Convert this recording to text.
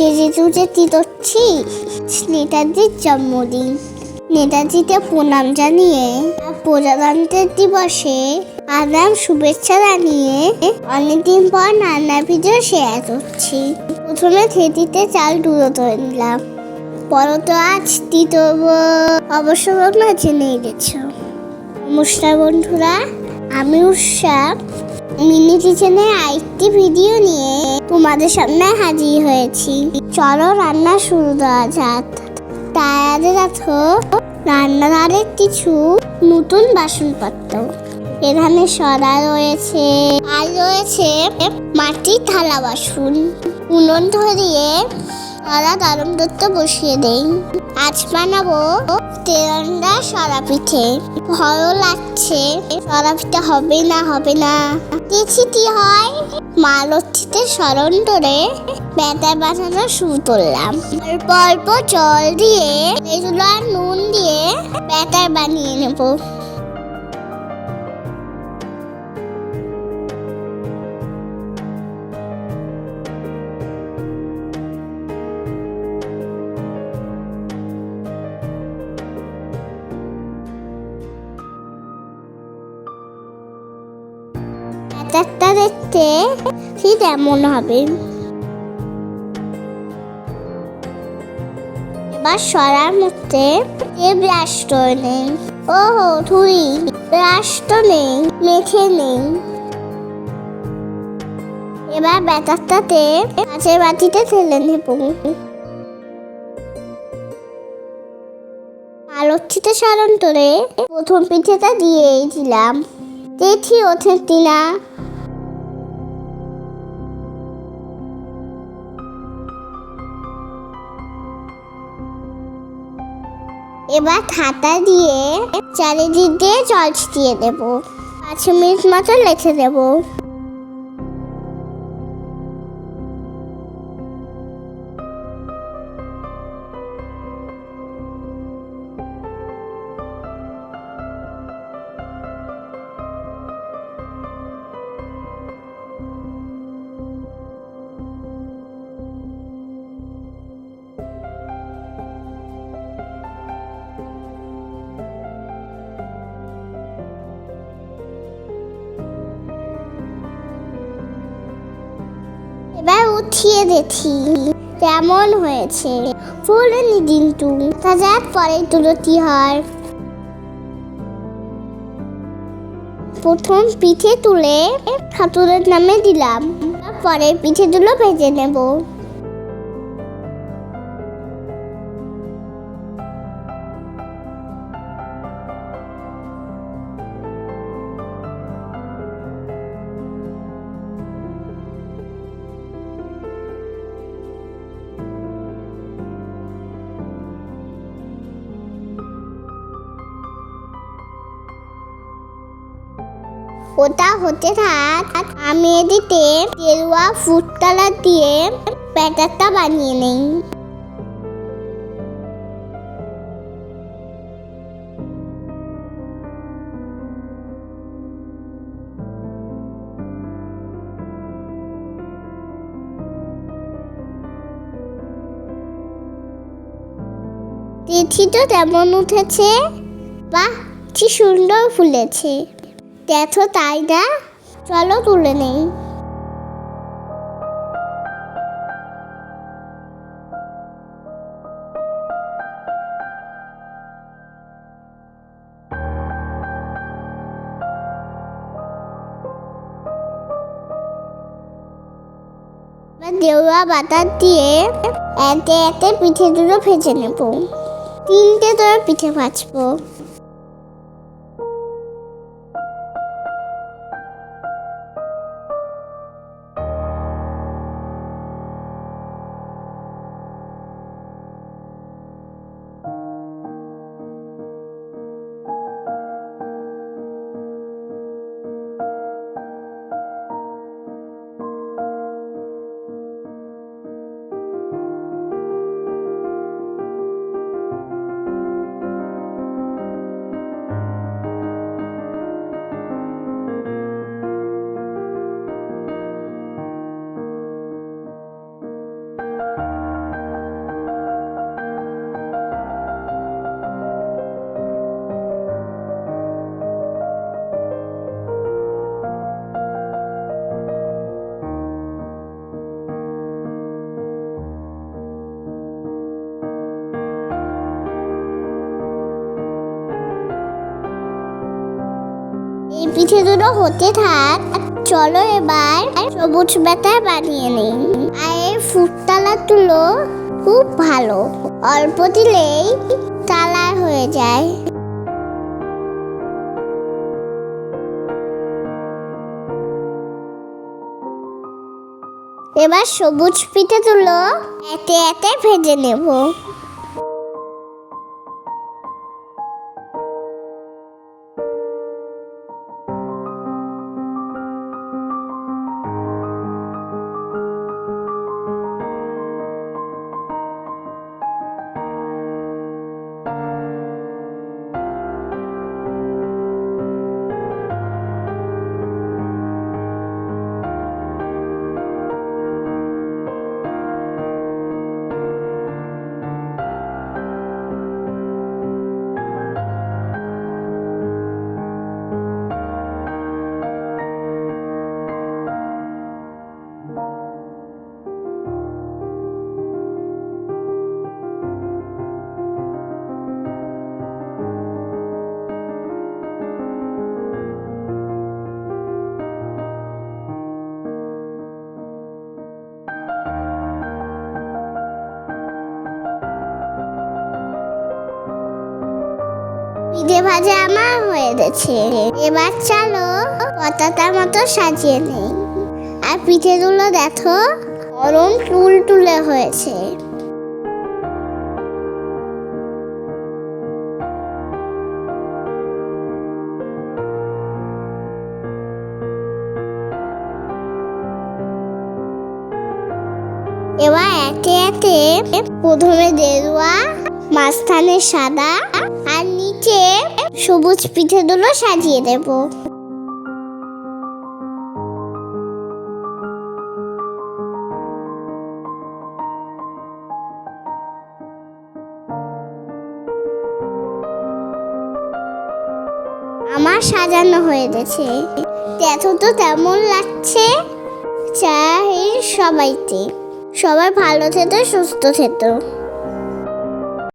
সেজে তুজে তিতচ্ছি নেতাজির জন্মদিন। নেতাজিকে প্রণাম জানিয়ে, প্রজাতন্ত্রের দিবসে আদাম শুভেচ্ছা জানিয়ে অনেকদিন পর রান্না ভিডিও শেয়ার করছি। প্রথমে থেতিতে চাল ডুবো করে নিলাম। তো আজ তৃতীয় অবশ্য তোমরা জেনেই গেছো। নমস্কার বন্ধুরা, আমি উৎসাহ মিনি কিচেনের আরেকটি ভিডিও নিয়ে তোমাদের সামনে হাজির হয়েছি। চলো রান্না শুরু দেওয়া যাক। আগে দেখো রান্নাঘরের কিছু নতুন বাসনপত্র। এখানে সরা রয়েছে, আর রয়েছে মাটির থালা বাসন। উনুন ধরিয়ে সরা গরম করতে বসিয়ে দেই। আজ বানাবো তেরঙ্গা সরা পিঠে ভয়ও লাগছে সরা পিঠে হবে না হবে না। দেখছি কি হয়। মা স্মরণ করে বেতার বানানো শুরু করলাম। অল্প অল্প জল দিয়ে এগুলো আর নুন দিয়ে বেতার বানিয়ে নেব। দেখতে ঠিক এমন হবে। এবার সরার মধ্যে এ ব্রাশ করে নেই। ওহো তুই ব্রাশ নেই, মেখে নেই। এবার ব্যাটারটাতে কাঁচের বাটিতে ঢেলে নেব। আলোচ্ছিতে স্মরণ করে প্রথম পিঠেটা দিয়েই দিলাম। দেখি ওঠে না এবার খাতা দিয়ে চারিদিক দিয়ে জল ছিটিয়ে দেবো। পাঁচ মিনিট মতো রেখে দেবো। উঠিয়ে দেখি কেমন হয়েছে? ফুলেনি দিন তা। যাক পরে তুলতি হয়। প্রথম পিঠে তুলে ঠাকুরের নামে দিলাম। পরে পিঠে তুলো ভেজে নেব। ওটা হতে থাক। আমি এদিকে তেলুয়া কালার দিয়ে ব্যাটারটা বানিয়ে নেই। তিথি তো তেমন উঠেছে। বাহ, কি সুন্দর ফুলেছে। দেখো তাই না? চলো তুলে নেই। দেওয়া বাতার দিয়ে এতে এতে পিঠে দুটো ভেজে নেব। তিনটে তোর পিঠে ভাজবো। পিঠেগুলো হতে থাক। চলো এবার সবুজ বেতা বানিয়ে নিই। আর এই ফুটতলা তুলো, খুব ভালো। অল্প দিলেই তালার হয়ে যায়। এবার সবুজ পিঠে তুলো, এতে এতে ভেজে নেব। পিঠে ভাজা আমার হয়ে গেছে। এবার চলো পতাকার মতো সাজিয়ে নেই। আর পিঠেগুলো দেখো, গরম টুল টুলে হয়েছে। এবার একে একে প্রথমে দেরুয়া মাঝখানে সাদা, আর নিচে সবুজ পিঠেগুলো সাজিয়ে দেব। আমার সাজানো হয়ে গেছে। দেখো তো তেমন লাগছে। চাই সবাইতে সবাই ভালো থেতো সুস্থ থেতো